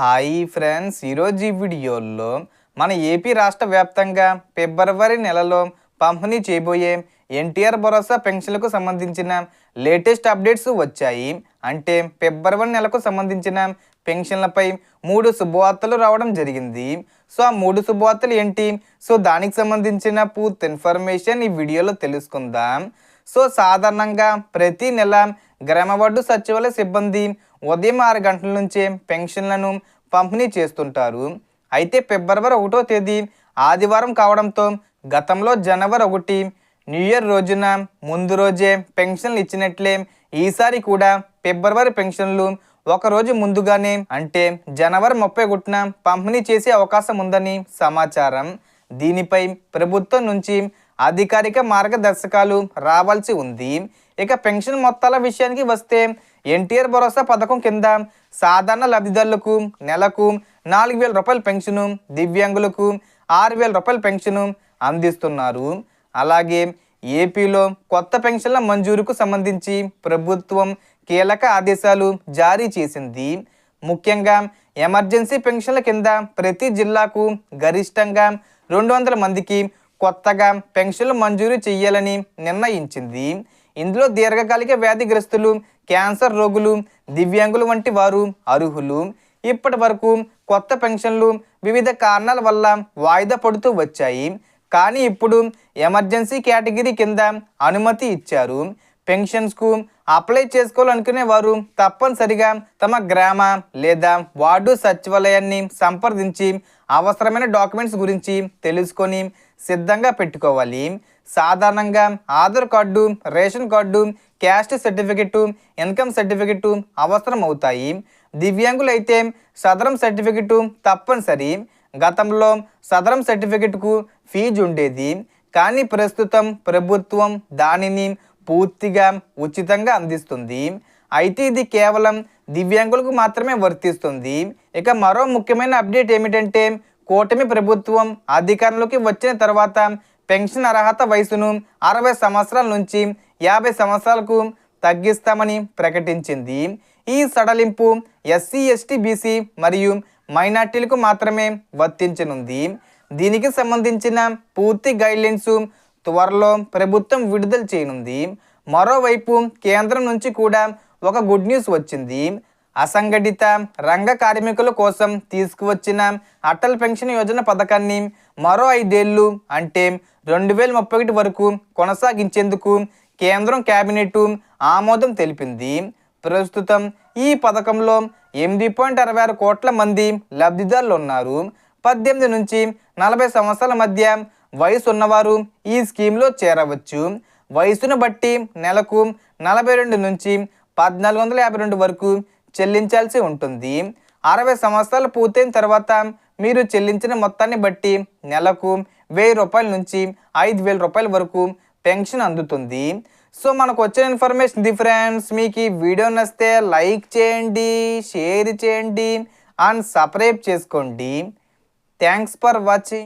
Hi friends. ఈరోజు ఈ వీడియోలో మన ఏపీ రాష్ట్ర వ్యాప్తంగా ఫిబ్రవరి నెలలో పంపిణీ చేయబోయే ఎన్టీఆర్ భరోసా పెన్షన్లకు సంబంధించిన లేటెస్ట్ అప్డేట్స్ వచ్చాయి. అంటే ఫిబ్రవరి నెలకు సంబంధించిన పెన్షన్లపై మూడు శుభవార్తలు రావడం జరిగింది. సో ఆ మూడు శుభవార్తలు ఏంటి? సో దానికి సంబంధించిన పూర్తి ఇన్ఫర్మేషన్ ఈ వీడియోలో తెలుసుకుందాం. సో సాధారణంగా ప్రతి నెల గ్రామవార్డు సచివాలయ సిబ్బంది ఉదయం ఆరు గంటల నుంచే పెన్షన్లను పంపిణీ చేస్తుంటారు. అయితే ఫిబ్రవరి ఒకటో తేదీ ఆదివారం కావడంతో గతంలో జనవరి ఒకటి న్యూ ఇయర్ రోజున ముందు రోజే పెన్షన్లు ఇచ్చినట్లే ఈసారి కూడా ఫిబ్రవరి పెన్షన్లు ఒక రోజు ముందుగానే అంటే జనవరి ముప్పై ఒకటిన పంపిణీ చేసే అవకాశం ఉందని సమాచారం. దీనిపై ప్రభుత్వం నుంచి అధికారిక మార్గదర్శకాలు రావాల్సి ఉంది. ఇక పెన్షన్ మొత్తాల విషయానికి వస్తే ఎన్టీఆర్ భరోసా పథకం కింద సాధారణ లబ్ధిదారులకు నెలకు నాలుగు వేల రూపాయల పెన్షను దివ్యాంగులకు ఆరు వేల రూపాయల పెన్షను అందిస్తున్నారు. అలాగే ఏపీలో కొత్త పెన్షన్ల మంజూరుకు సంబంధించి ప్రభుత్వం కీలక ఆదేశాలు జారీ చేసింది. ముఖ్యంగా ఎమర్జెన్సీ పెన్షన్ల కింద ప్రతి జిల్లాకు గరిష్టంగా రెండు వందల మందికి కొత్తగా పెన్షన్లు మంజూరు చేయాలని నిర్ణయించింది. ఇందులో దీర్ఘకాలిక వ్యాధిగ్రస్తులు క్యాన్సర్ రోగులు దివ్యాంగులు వంటి వారు అర్హులు. ఇప్పటి వరకు కొత్త పెన్షన్లు వివిధ కారణాల వల్ల వాయిదా పడుతూ వచ్చాయి. కానీ ఇప్పుడు ఎమర్జెన్సీ కేటగిరీ కింద అనుమతి ఇచ్చారు. పెన్షన్స్కు అప్లై చేసుకోవాలనుకునే వారు తప్పనిసరిగా తమ గ్రామ లేదా వార్డు సచివాలయాన్ని సంప్రదించి అవసరమైన డాక్యుమెంట్స్ గురించి తెలుసుకొని సిద్ధంగా పెట్టుకోవాలి. సాధారణంగా Aadhaar card ration card caste certificate income certificate అవసరం అవుతాయి దివ్యాంగులైతే సదరం సర్టిఫికెట్ తప్పనిసరి. గతంలో సదరం సర్టిఫికెట్కు ఫీజు ఉండేది. కానీ ప్రస్తుతం ప్రభుత్వం దానిని పూర్తిగా ఉచితంగా అందిస్తుంది. అయితే ఇది కేవలం దివ్యాంగులకు మాత్రమే వర్తిస్తుంది. ఇక మరో ముఖ్యమైన అప్డేట్ ఏమిటంటే కూటమి ప్రభుత్వం అధికారంలోకి వచ్చిన తర్వాత పెన్షన్ అర్హత వయసును అరవై సంవత్సరాల నుంచి యాభై సంవత్సరాలకు తగ్గిస్తామని ప్రకటించింది. ఈ సడలింపు ఎస్సీ ఎస్టీ బీసీ మరియు మైనార్టీలకు మాత్రమే వర్తించనుంది. దీనికి సంబంధించిన పూర్తి గైడ్లైన్స్ త్వరలో ప్రభుత్వం విడుదల చేయనుంది. మరోవైపు కేంద్రం నుంచి కూడా ఒక గుడ్ న్యూస్ వచ్చింది. అసంఘటిత రంగ కార్మికుల కోసం తీసుకువచ్చిన అటల్ పెన్షన్ యోజన పథకాన్ని మరో ఐదేళ్ళు అంటే రెండు వేల ముప్పై ఒకటి వరకు కొనసాగించేందుకు కేంద్రం కేబినెట్ ఆమోదం తెలిపింది. ప్రస్తుతం ఈ పథకంలో ఎనిమిది పాయింట్ అరవై ఆరు కోట్ల మంది లబ్ధిదారులు ఉన్నారు పద్దెనిమిది నుంచి నలభై సంవత్సరాల మధ్య వయసు ఉన్నవారు ఈ స్కీమ్లో చేరవచ్చు. వయసును బట్టి నెలకు నలభై రెండు నుంచి పద్నాలుగు వందల యాభై రెండు వరకు చెల్లించాల్సి ఉంటుంది. అరవై సంవత్సరాలు పూర్తయిన తర్వాత మీరు చెల్లించిన మొత్తాన్ని బట్టి నెలకు వెయ్యి రూపాయల నుంచి ఐదు వేల రూపాయల వరకు పెన్షన్ అందుతుంది. సో మనకు వచ్చిన ఇన్ఫర్మేషన్ ది ఫ్రెండ్స్ మీకు ఈ వీడియో నచ్చితే లైక్ చేయండి షేర్ చేయండి అండ్ సబ్స్క్రైబ్ చేసుకోండి. Thanks for watching.